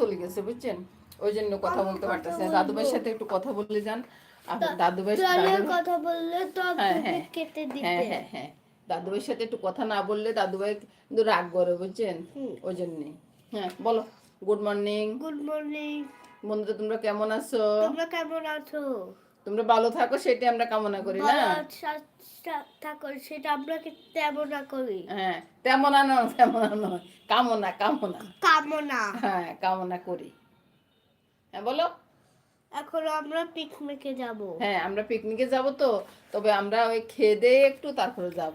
চলে গেছে বুঝছেন? ওই জন্য কথা বলতে পারতেছে দাদু ভাইয়ের সাথে একটু কথা বলে যান। দাদু ভাই কথা বললে তো হ্যাঁ, হ্যাঁ। কেটে হ্যাঁ দিতে। হ্যাঁ হ্যাঁ দাদু ভাইয়ের সাথে একটু কথা না বললে দাদু ভাই কিন্তু রাগ করে বুঝছেন? ওই জন্যে। হ্যাঁ বলো। Good morning. Good morning. বন্ধুরা তোমরা কেমন আছো? তোমরা কেমন আছো? তোমরা ভালো থাকো সেটাই আমরা কামনা করি না? থাকো সেটা আমরা তেমন করি? হ্যাঁ তেমন তেমন কামনা কামনা। কামনা। হ্যাঁ কামনা করি। হ্যাঁ বলো। এখন আমরা পিকনিকে যাব। হ্যাঁ আমরা পিকনিকে যাব তো তবে আমরা ওই খেয়ে দিয়ে একটু তারপরে যাব।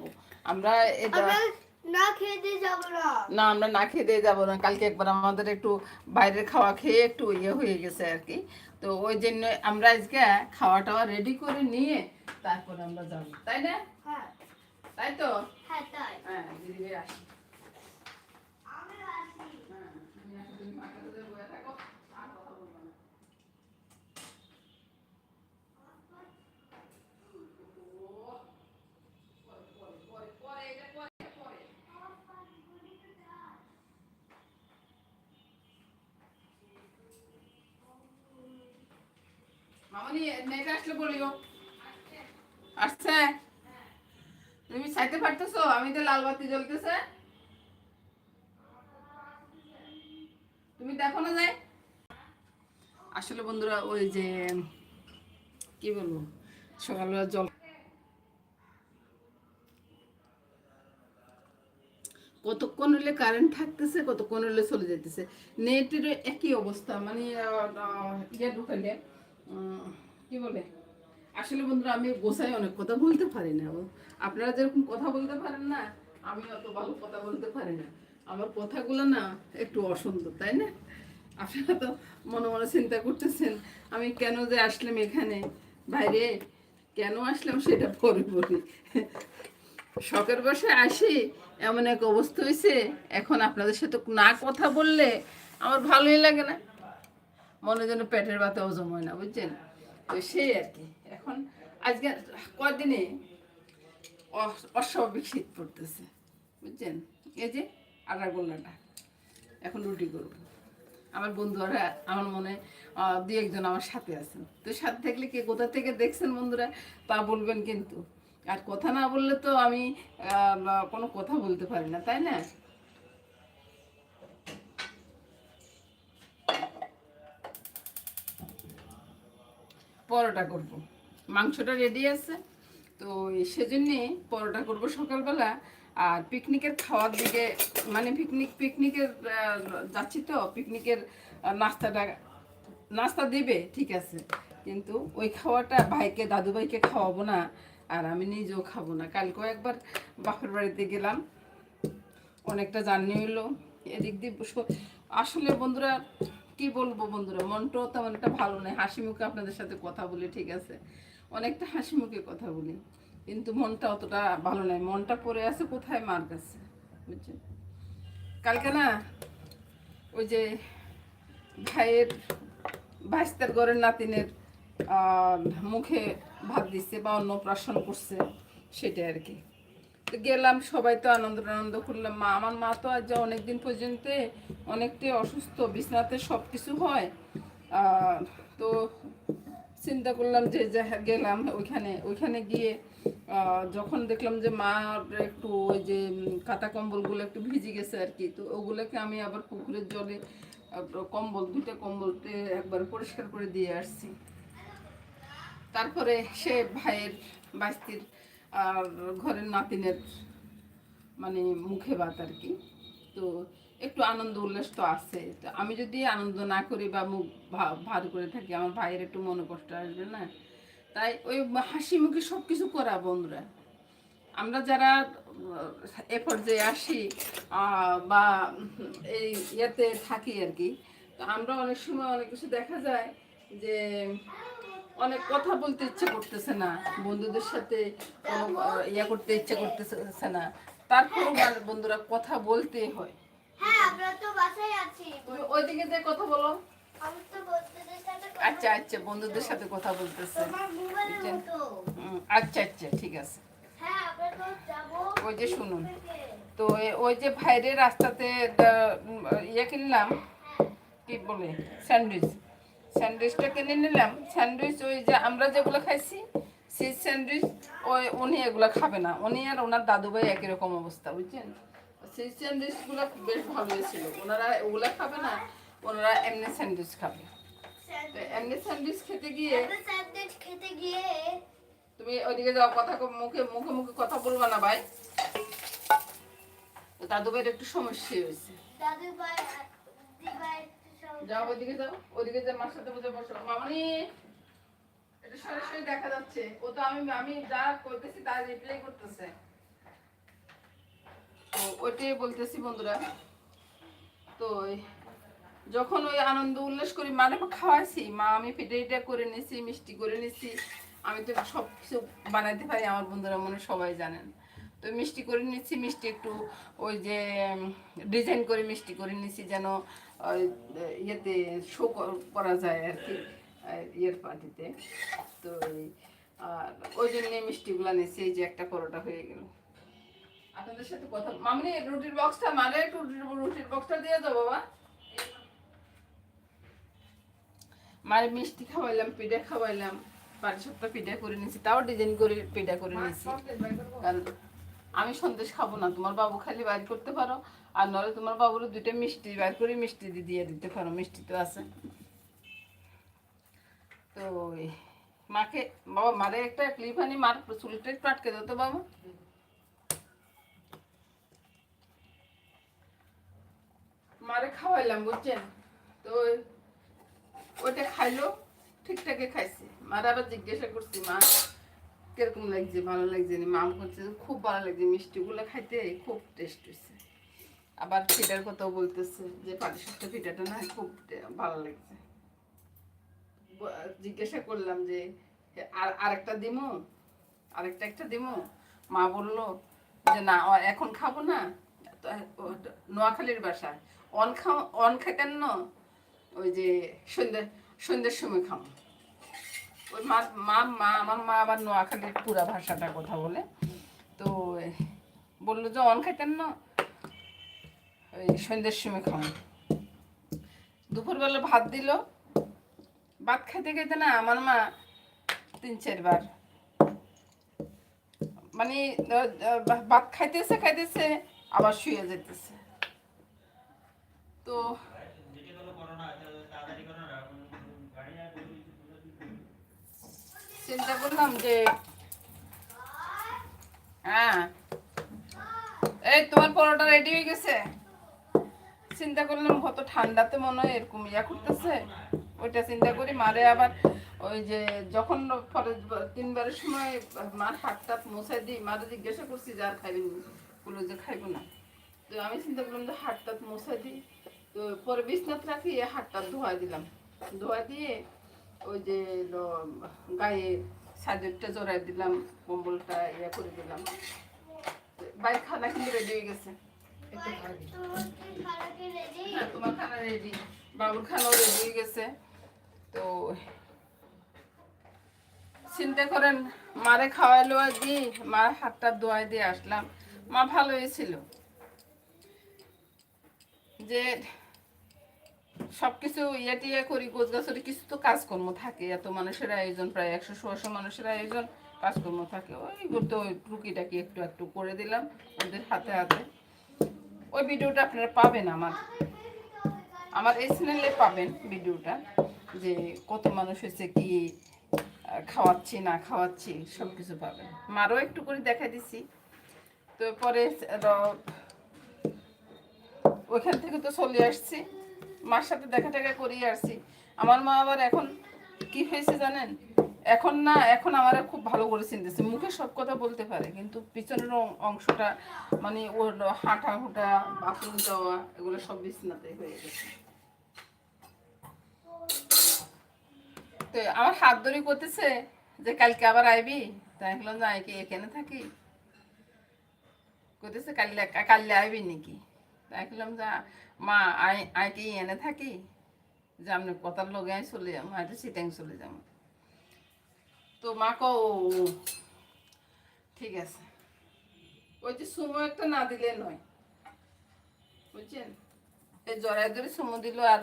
আমরা এটা না খেয়ে দিয়ে যাব না। না আমরা না খেয়ে দিয়ে যাব না। কালকে একবার আমাদের একটু বাইরের খাওয়া খেয়ে একটু ইয়ে হয়ে গেছে আর কি। তো ওই জন্য আমরা আজকে খাওয়া টাওয়া রেডি করে নিয়ে তারপরে আমরা যাব। তাই না? হ্যাঁ। তাই তো? হ্যাঁ তাই। হ্যাঁ দিদি আসি আমি আসি হ্যাঁ, তুমি আসো, তুমি মাকে তো বয়ে থাকো, আর কথা বলব না। পরে, পরে, পরে, পরে, এটা পরে, পরে। আসলে তুমি চাইতে পারতেছো? আমি তো লাল বাতি জ্বলতেছে। তুমি দেখো না আসলে বন্ধুরা, ওই যে, কি বলব? সকালবেলা জল কতক্ষণ হলে কারেন্ট থাকতেছে, কতক্ষণ হলে চলে যেতেছে নেটের একই অবস্থা মানে ইয়ে ঢুকালে কি বলে? আসলে বন্ধুরা, আমি গোসাই অনেক কথা বলতে পারি না আপনারা যেরকম কথা বলতে পারেন না, আমি অত ভালো কথা বলতে পারি না। আমার কথাগুলো না একটু অসুন্দর তাই না? আপনারা তো মনে মনে চিন্তা করতেছেন, আমি কেন যে আসলাম এখানে? বাইরে কেন আসলাম সেটা পরে বলি। শখের বসে আসি, এমন এক অবস্থা হয়েছে এখন আপনাদের সাথে না কথা বললে আমার ভালোই লাগে না। মনে যেন পেটের ব্যথাও হয় না, বুঝছেন? তো সেই আর কি। এখন আজকে কদিনে অস্বাভাবিক শীত পড়তেছে, বুঝছেন? এই যে আটা গোল্লাটা এখন রুটি করব। আমার বন্ধুরা আমার মনে দু একজন আমার সাথে আছেন। তো সাথে থাকলে কে কোথা থেকে দেখছেন বন্ধুরা? তা বলবেন কিন্তু। আর কথা না বললে তো আমি কোনো কথা বলতে পারি না, তাই না? পরোটা করব। মাংসটা রেডি আছে, তো সেজন্যে পরোটা করব সকালবেলা। আর পিকনিকের খাওয়ার দিকে মানে পিকনিক পিকনিকের যাচ্ছি তো পিকনিকের নাস্তাটা, নাস্তা দিবে, ঠিক আছে। কিন্তু ওই খাওয়াটা ভাইকে দাদু ভাইকে খাওয়াবো না, আর আমি নিজেও খাব না। কালকেও একবার বাপের বাড়িতে গেলাম, অনেকটা জার্নি হইল এদিক দিয়ে আসলে বন্ধুরা কি বলব বন্ধুরা, মনটাও তেমন একটা ভালো নেই। হাসি মুখে আপনাদের সাথে কথা বলি, ঠিক আছে? অনেকটা হাসি মুখে কথা বলি, কিন্তু মনটা অতটা ভালো নেই। মনটা পড়ে আছে কোথায়? মার কাছে, বুঝছেন? কালকে না, ওই যে ভাইয়ের, ভাইস্তার ঘরের নাতিনের মুখে ভাত দিচ্ছে বা অন্নপ্রাশন করছে সেটা আর কি। গেলাম, সবাই তো আনন্দ আনন্দ করলাম। মা, আমার মা তো আজ অনেকদিন পর্যন্ত অনেকটাই অসুস্থ, বিছনাতে সব কিছু হয় তো চিন্তা করলাম যে যা- গেলাম ওইখানে ওইখানে গিয়ে যখন দেখলাম যে মা একটু ওই যে কাঁথা কম্বলগুলো একটু ভিজে গেছে আর কি, তো ওগুলোকে আমি আবার পুকুরের জলে কম্বল দুটো কম্বলতে একবার পরিষ্কার করে দিয়ে আসছি। তারপরে সে ভাইয়ের বাস্তির আর ঘরের নাতিনের মানে মুখে বাত আর কি। তো একটু আনন্দ উল্লাস তো আছে। তো আমি যদি আনন্দ না করি বা মুখ ভার করে থাকি, আমার ভাইয়ের একটু মনে কষ্ট আসবে না? তাই ওই হাসি মুখে সব কিছু করা বন্ধুরা। আমরা যারা, এ পর্যায়ে আসি বা এই ইয়েতে থাকি আর কি, তো আমরা অনেক সময় অনেক কিছু দেখা যায় যে অনেক কথা বলতে ইচ্ছে করতেছে না বন্ধুদের সাথে কোনো ইয়ে করতে ইচ্ছে করতেছে না। তারপরেও বন্ধুরা কথা বলতেই হয়। হ্যাঁ তুমি ওইদিকে যে কথা বলো। আচ্ছা আচ্ছা বন্ধুদের সাথে কথা বলতেছে। আচ্ছা আচ্ছা ঠিক আছে। হ্যাঁ ওই যে শুনুন তো ওই যে ভাইরে রাস্তাতে ইয়ে কিনলাম। কি বলে? স্যান্ডউইচ। স্যান্ডউইচটা কিনে নিলাম। স্যান্ডউইচ ওই যে আমরা যেগুলো খাইছি সেই স্যান্ডউইচ ওই উনি এগুলো খাবে না। উনি আর ওনার দাদু ভাই একই রকম অবস্থা বুঝছেন? সেই স্যান্ডউইচগুলো বেশ ভালো ছিল। ওনারা ওগুলো খাবে না ওনারা এমনি স্যান্ডউইচ খাবে। তো এমনি স্যান্ডউইচ খেতে গিয়ে স্যান্ডউইচ খেতে গিয়ে তুমি ওইদিকে যাও কথা মুখে মুখে মুখে কথা বলবা না ভাই। দাদু ভাইয়ের একটু সমস্যা হয়েছে। দাদু ভাই যাও ওইদিকে যাও ওইদিকে যে মার সাথে বসে বসো। মামনি, এটা সরাসরি দেখা যাচ্ছে। ও তো আমি আমি যা করতেছি রিপ্লাই করতেছে। ওইটাই বলতেছি বন্ধুরা। তো যখন ওই আনন্দ উল্লাস করি মানে খাওয়াইছি, মা আমি পিঠে পিঠে করে নিছি, মিষ্টি করে নিছি। আমি তো সব কিছু বানাইতে পারি, আমার বন্ধুরা মনে সবাই জানেন। তো মিষ্টি করে নিচ্ছি মিষ্টি একটু ওই যে ডিজাইন করে মিষ্টি করে নিচ্ছি যেন ইয়েতে শো করা যায় আর কি ইয়ের পার্টিতে তো আর ওই জন্য মিষ্টিগুলো নিচ্ছি এই যে একটা পরোটা হয়ে গেল। আপনাদের সাথে কথা মামনি রুটির বক্সটা মানে একটু রুটির- বক্সটা দিয়ে দাও বাবা। মায়ের মিষ্টি খাওয়াইলাম পিঠা খাওয়াইলাম পাঁচ সপ্তাহ পিঠা করে নিয়েছি তাও ডিজাইন করে পিঠা করে নিয়েছি। কারণ আমি সন্দেশ খাব না। তোমার বাবু খালি বাইর করতে পারো। আর নলে তোমার বাবুর দুইটা মিষ্টি, বাইর করে মিষ্টি দিয়ে দিতে পারো। মিষ্টি তো আছে। তো মাকে বাবা, মারে একটা ক্লিপ আনি। মার চুলটা একটু আটকে দাও তো বাবা। মারে খাওয়াইলাম, বুঝছেন? তো ওই- ওইটা খাইলো, ঠিকঠাকই খাইছে। মারা আবার জিজ্ঞাসা করছি, মা কীরকম লাগছে, ভালো লাগছে নি? মা করছে খুব ভালো লাগছে, মিষ্টিগুলো খাইতে খুব টেস্ট হয়েছে আবার ফিটার কথাও বলতেছে যে পাটিসাপ্ত পিঠাটা না, খুব ভালো লাগছে। জিজ্ঞাসা করলাম যে আর, আরেকটা দিমু? আরেকটা একটা দিমু? মা বলল যে না এখন খাব না। নোয়াখালীর বাসায়। অন খাও অন খাইতেন না, ওই যে সন্ধ্যে সন্ধ্যের সময় খাব। ওই মা মা মা, আমার মা আবার পুরা ভাষাটা কথা বলে। তো বলল যে, অন খাইতেন না? ওই সময় দুপুরবেলা ভাত দিল। ভাত খাইতে খাইতে না আমার মা তিন, চারবার। মানে ভাত খাইতেছে খাইতেছে, আবার শুয়ে যেতেছে। তো চিন্তা করলাম যে হ্যাঁ। এই, তোমার পরোটা রেডি হয়ে গেছে? চিন্তা করলাম কত ঠান্ডাতে মনে হয় এরকম ইয়া করতেছে। ওইটা চিন্তা করি, মারে আবার ওই যে যখন পরে তিনবারের সময় মার হাত টাত মোছাই দিই, মারে জিজ্ঞাসা করছি, যে আর খাইবেন যে খাইবো না। তো আমি চিন্তা করলাম যে হাত টাত মোছাই দিই। তো পরে বিছনাথ রাখি হাত টাত ধোয়া দিলাম। ধোয়া দিয়ে ওই যে গায়ে সাজরটা জড়াই দিলাম কম্বলটা ইয়া করে দিলাম। বাইক খানা কিন্তু রেডি হয়ে গেছে। একটু তোমার খানা রেডি হ্যাঁ, বাবুর খানাও রেডি হয়ে গেছে। তো চিন্তা করেন মারে খাওয়াইলো আর দি মার হাতটা ধোয়াই দিয়ে আসলাম। মা ভালো হয়েছিল যে সবকিছু ইয়ে টিয়ে করি গোছ গাছরি কিছু তো কাজকর্ম থাকে। এত মানুষের আয়োজন, প্রায় একশো সোয়াশো মানুষের আয়োজন, কাজকর্ম থাকে। ওই তো ওই টুকিটাকি একটু একটু করে দিলাম, ওদের হাতে হাতে। ওই ভিডিওটা আপনারা পাবেন আমার। আমার এই চ্যানেলে পাবেন ভিডিওটা, যে কত মানুষ হয়েছে, কি খাওয়াচ্ছি, না খাওয়াচ্ছি সব কিছু পাবেন। মারও একটু করে দেখা দিছি। তো পরে ওইখান থেকে তো চলে আসছি। মার সাথে দেখা টাকা করিয়ে আসছি। আমার মা আবার এখন কি হয়েছে জানেন? এখন না, এখন আমার খুব ভালো করে চিনতেছে। মুখে সব কথা বলতে পারে, কিন্তু পিছনের অংশটা মানে ওর হাঁটা হুটা বাথরুম যাওয়া, এগুলো সব বিছনাতে হয়ে গেছে। তো আমার হাত ধরে করতেছে যে, কালকে আবার আইবি? তাই বললাম যে এখানে থাকি। করতেছে কাল্লে কাল্লে আইবি নাকি? বললাম যে, মা, আই আই কি এনে থাকি? যে আপনি কথার লোক আই চলে যাব হয়তো সিটাং চলে যাব তো মা কো ঠিক আছে। ওই যে সুমো একটা না দিলে নয়। বুঝছেন? এই জড়াই ধরে সুমো দিল আর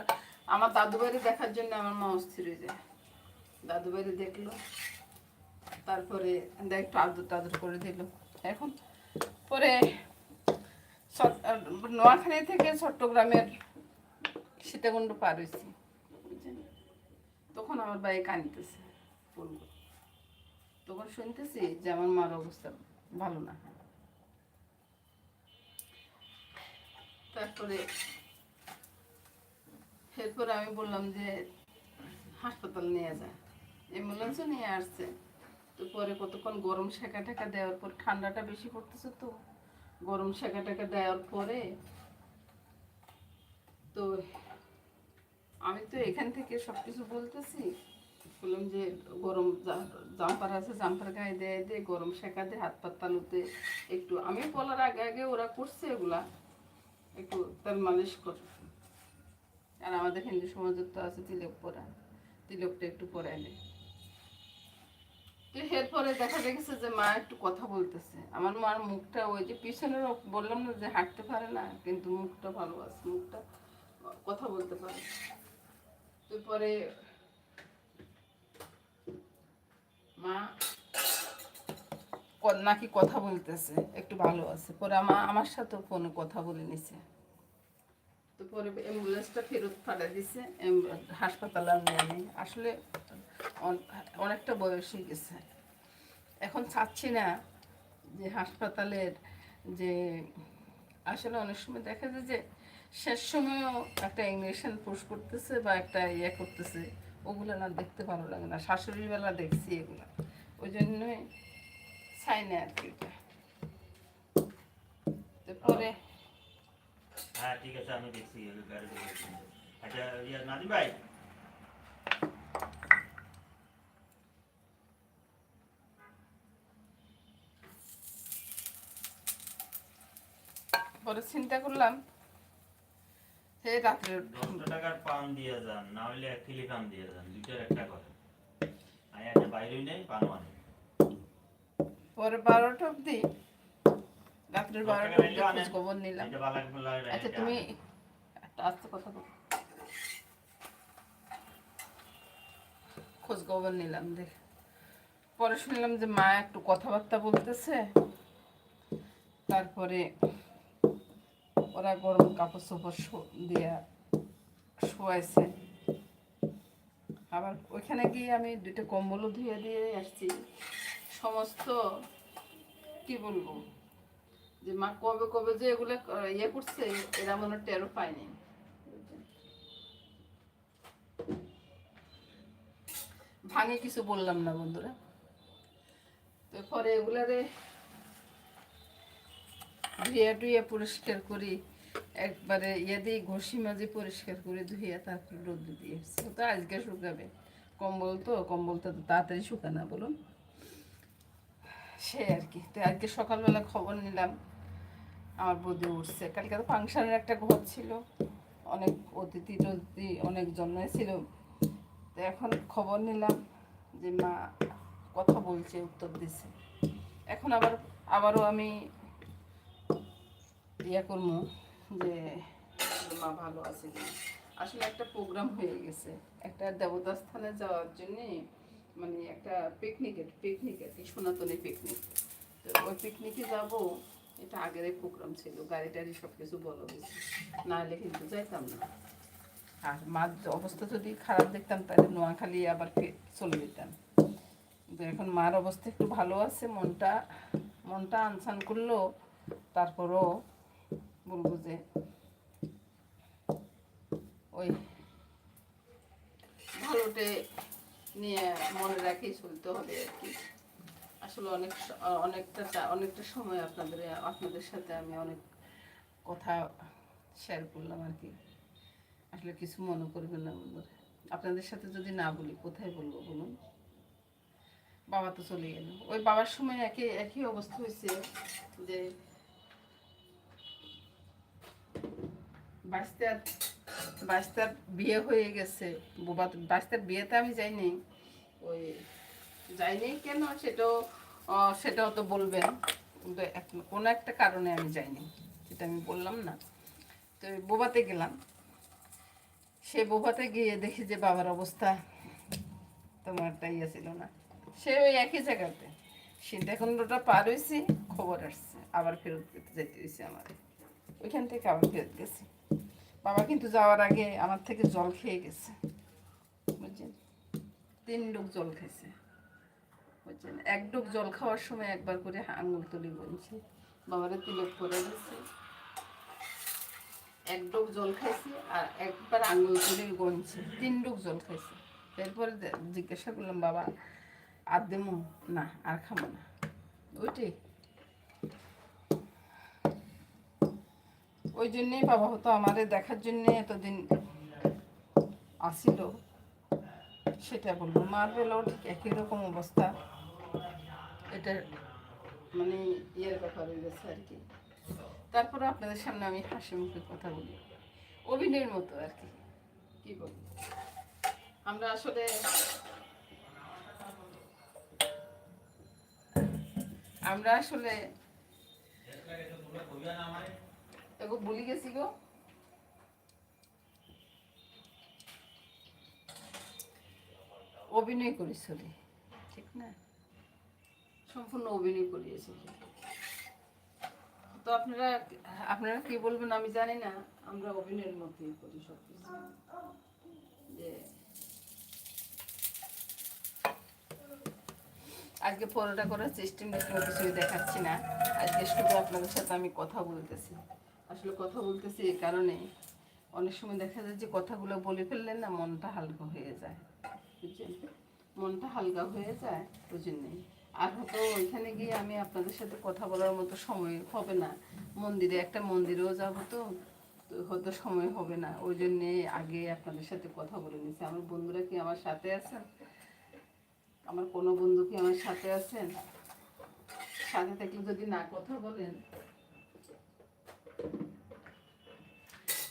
আমার দাদু বাড়ি দেখার জন্য আমার মা অস্থির হয়ে যায়। দাদু বাড়ি দেখল, তারপরে একটু আদর টাদর করে দিল। এখন পরে নোয়াখালী থেকে চট্টগ্রামের সীতাকুণ্ড পার হয়েছি? তখন আমার ভাই কানিতেছে তখন শুনতেছি যে আমার মার অবস্থা ভালো না। তারপরে এরপরে আমি বললাম যে, হাসপাতাল নিয়ে যায় অ্যাম্বুলেন্সও নিয়ে আসছে। তো পরে কতক্ষণ গরম সেকা টেকা দেওয়ার পর ঠান্ডাটা বেশি পড়তেছে তো। গরম সেকা টেকা দেওয়ার পরে তো আমি তো এখান থেকে সব কিছু বলতেছি। বললাম যে গরম জাম্পার আছে, জাম্পার গায়ে দেয় দে গরম শেখা দে হাত পাত তালুতে একটু, আমি বলার আগে আগে ওরা করছে এগুলা, একটু তেল মালিশ কর, আর আমাদের হিন্দু সমাজের তো আছে তিলক পরা, তিলকটা একটু পরাইলে এরপরে দেখা গেছে যে মা একটু কথা বলতেছে। আমার মার মুখটা ওই যে পিছনের বললাম না যে হাঁটতে পারে না, কিন্তু মুখটা ভালো আছে, মুখটা কথা বলতে পারে। মা নাকি কথা বলতেছে, একটু ভালো আছে। পরে আমার আমার সাথেও ফোনে কথা বলে নিছে। তো পরে অ্যাম্বুলেন্সটা ফেরত পাঠিয়ে দিছে। হাসপাতালে আর নেয় নেই আসলে অনেকটা বয়স হয়ে গেছে। এখন চাচ্ছি না যে হাসপাতালের যে, আসলে অনেক সময় দেখা যায় যে শেষ সময়ও একটা ইঞ্জেকশন পুশ করতেছে বা একটা ইয়ে করতেছে, ওগুলো না দেখতে ভালো লাগে না। শাশুড়ির বেলা দেখছি এগুলো। ওই জন্যই চাই না আর কি তারপরে হ্যাঁ ঠিক আছে আমি দেখছি ওই গাড়ি দেখেছি। আচ্ছা নাদিম ভাই। পরে চিন্তা করলাম হে রাত্রে দশটা টাকার পান দিয়ে যান না হলে এক কিলি পান দিয়ে যান দুইটার একটা করে আমি একটা বাইরেই নেই পান মানে পরে বারোটা অব্দি রাত্রের বারোটা। খোঁজ খবর নিলাম। আচ্ছা তুমি একটা আস্তে কথা বলো। খোঁজ খবর নিলাম দেখ। পরে শুনলাম যে মা একটু কথাবার্তা বলতেছে। তারপরে ওরা গরম কাপড় চোপড় দিয়া শোয়াইছে। আবার ওইখানে গিয়ে আমি দুইটা কম্বলও ধুয়ে দিয়ে আসছি। সমস্ত কি বলব? যে মা কবে কবে যে এগুলো ইয়ে করছে, এরা মনে টেরও পায়নি ভাঙে কিছু বললাম না বন্ধুরা। তো পরে এগুলারে ধুয়ে টুয়ে পরিষ্কার করি, একবারে ইয়ে দিয়ে ঘষি মাঝে পরিষ্কার করে ধুয়ে তারপর রোদ্দু দিয়ে। তো আজকে শুকাবে। কম্বল তো, কম্বলটা তো তাড়াতাড়ি শুকানা বলুন। সে আর কি। তো আজকে সকালবেলা খবর নিলাম। আমার বৌদি উঠছে। কালকে তো ফাংশনের একটা ঘর ছিল। অনেক অতিথি টতিথি, অনেক জন্মে ছিল। তো এখন খবর নিলাম যে মা কথা বলছে, উত্তর দিছে। এখন আবার, আবারও আমি ইয়া করব যে মা ভালো আছে আসলে একটা প্রোগ্রাম হয়ে গেছে। একটা দেবতা স্থানে যাওয়ার জন্যে মানে একটা পিকনিকের পিকনিক আর কি, সনাতনী পিকনিক তো ওই পিকনিকে যাব। এটা আগের প্রোগ্রাম ছিল, গাড়ি টাড়ি সব কিছু বলো হয়েছে। নাহলে কিন্তু যাইতাম না। আর মার অবস্থা যদি খারাপ দেখতাম, তাহলে নোয়াখালী আবার চলে যেতাম। কিন্তু এখন মার অবস্থা একটু ভালো আছে, মনটা মনটা আনসান করল, তারপরও বলব যে ওই ভালোটে নিয়ে মনে রাখেই চলতে হবে আর কি। আসলে অনেক অনেকটা অনেকটা সময় আপনাদের আপনাদের সাথে আমি অনেক কথা শেয়ার করলাম আর কি। আসলে কিছু মনে করবেন না বন্ধুরা। আপনাদের সাথে যদি না বলি, কোথায় বলব বলুন? বাবা তো চলে গেল ওই বাবার সময় একই একই অবস্থা হয়েছে যে বাইশটার বাইশটার বিয়ে হয়ে গেছে। বাবা বাইশটার বিয়েতে আমি যাইনি। ওই যাইনি কেন সেটাও সেটাও তো বলবেন। কিন্তু কোনো একটা কারণে আমি যাইনি সেটা আমি বললাম না। তো বোবাতে গেলাম। সে বোভাতে গিয়ে দেখি যে বাবার অবস্থা তোমার ইয়ে ছিল না। সে ওই একই জায়গাতে। সীতাকুণ্ডটা পার হয়েছি খবর আসছে। আবার ফেরত যেতে হয়েছে আমার। ওইখান থেকে আবার ফেরত গেছি। বাবা কিন্তু যাওয়ার আগে আমার থেকে জল খেয়ে গেছে। বুঝছেন? তিন লোক জল বুঝছেন এক ডুব জল খাওয়ার সময় একবার করে আঙুল তুলি বলছি। বাবারে তিলক করে গেছে এক ডোক জল খাইছে আর একবার আঙুল তুলে গনছে। তিন ডোক জল খাইছে। এরপরে জিজ্ঞাসা করলাম, বাবা, আর দেবো না, আর খাব না। ওইটাই। ওই জন্যেই বাবা হতো আমারে দেখার জন্যে এতদিন আসিল। সেটা বলব মার বেলাও ঠিক একই রকম অবস্থা। এটা মানে ইয়ের ব্যাপার হয়ে গেছে আর কি। তারপরে আপনাদের সামনে আমি হাসি মুখে কথা বলি। অভিনয়ের মতো আর কি। কি বলি আমরা আসলে আমরা আসলে এগো ভুলি গেছি গো। অভিনয় করি, চলি। ঠিক না? সম্পূর্ণ অভিনয় করিয়েছি। তো আপনারা আপনারা কি বলবেন? আমি জানি না। আমরা অভিনয়ের মধ্যেই করি সব কিছু যে আজকে পরোটা করার সিস্টেম কিছু দেখাচ্ছি না। আজকে শুধু আপনাদের সাথে আমি কথা বলতেছি। আসলে কথা বলতেছি এই কারণে। অনেক সময় দেখা যায় যে কথাগুলো বলে ফেললেন না মনটা হালকা হয়ে যায়। বুঝছেন? মনটা হালকা হয়ে যায়, ওই জন্যেই। আর হয়তো ওইখানে গিয়ে আমি আপনাদের সাথে কথা বলার মতো সময় হবে না। মন্দিরে একটা মন্দিরেও যাব তো হয়তো সময় হবে না। ওই জন্যে আগে আপনাদের সাথে কথা বলে নিয়েছি আমার বন্ধুরা কি আমার সাথে আছেন? আমার কোনো বন্ধু কি আমার সাথে আছেন? সাথে থাকলে যদি না কথা বলেন,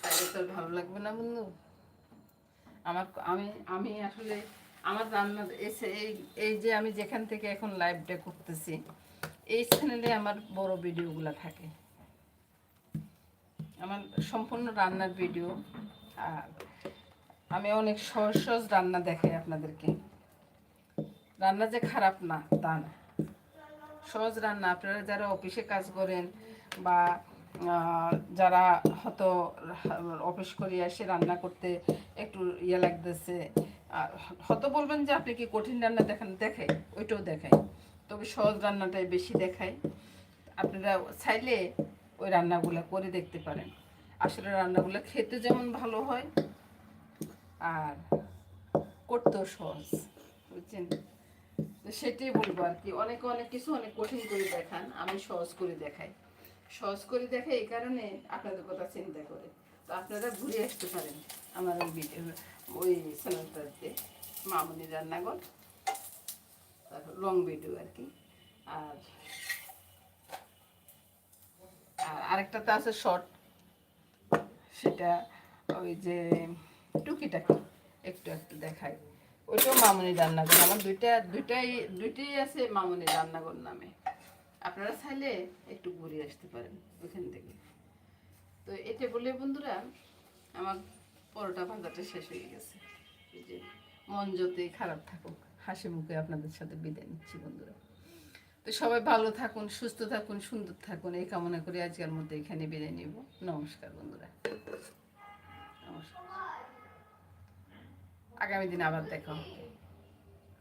তাহলে তো ভালো লাগবে না বন্ধু। আমার আমি আমি আসলে আমার রান্না এসে এই যে আমি যেখান থেকে এখন লাইভটা করতেছি, এই চ্যানেলে আমার বড় ভিডিওগুলো থাকে। আমার সম্পূর্ণ রান্নার ভিডিও। আর আমি অনেক সহজ সহজ রান্না দেখাই আপনাদেরকে। রান্না যে খারাপ না, তা না। সহজ রান্না, আপনারা যারা অফিসে কাজ করেন বা যারা হয়তো অফিস করে এসে রান্না করতে একটু ইয়ে লাগতেছে হয়তো বলবেন যে আপনি কি কঠিন রান্না দেখান, দেখাই, ওইটাও দেখাই। তবে সহজ রান্নাটাই বেশি দেখাই। আপনারা চাইলে ওই রান্নাগুলো করে দেখতে পারেন। আসলে রান্নাগুলো খেতে যেমন ভালো হয়, আর করতেও সহজ, বুঝছেন? সেটাই বলব আর কি। অনেকে অনেক কিছু অনেক কঠিন করে দেখান, আমি সহজ করে দেখাই। সহজ করে দেখাই এই কারণে আপনাদের কথা চিন্তা করে। তো আপনারা ঘুরে আসতে পারেন আমার ভিডিও ওই চ্যানেলটাতে মামনি রান্নাঘর তারপর লং ভিডিও আর কি। আর আর আরেকটা তো আছে শর্ট সেটা ওই যে টুকিটাকি, একটু একটু দেখাই। ওইটাও মামনি রান্নাঘর, আমার দুইটা, দুইটাই দুইটাই আছে মামনি রান্নাঘর নামে। আপনারা চাইলে একটু ঘুরে আসতে পারেন ওইখান থেকে। তো এটা বলে বন্ধুরা, আমার পরোটা ভাজাটা শেষ হয়ে গেছে। এই যে মন যতই খারাপ থাকুক, হাসি মুখে আপনাদের সাথে বিদায় নিচ্ছি বন্ধুরা। তো সবাই ভালো থাকুন, সুস্থ থাকুন, সুন্দর থাকুন, এই কামনা করে আজকের মধ্যে এখানে বিদায় নিব। নমস্কার বন্ধুরা। নমস্কার। আগামী দিন আবার দেখা হবে।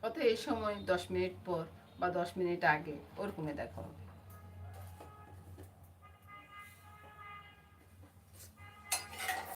হয়তো এই সময় দশ মিনিট পর বা দশ মিনিট আগে ওরকমই দেখা হবে।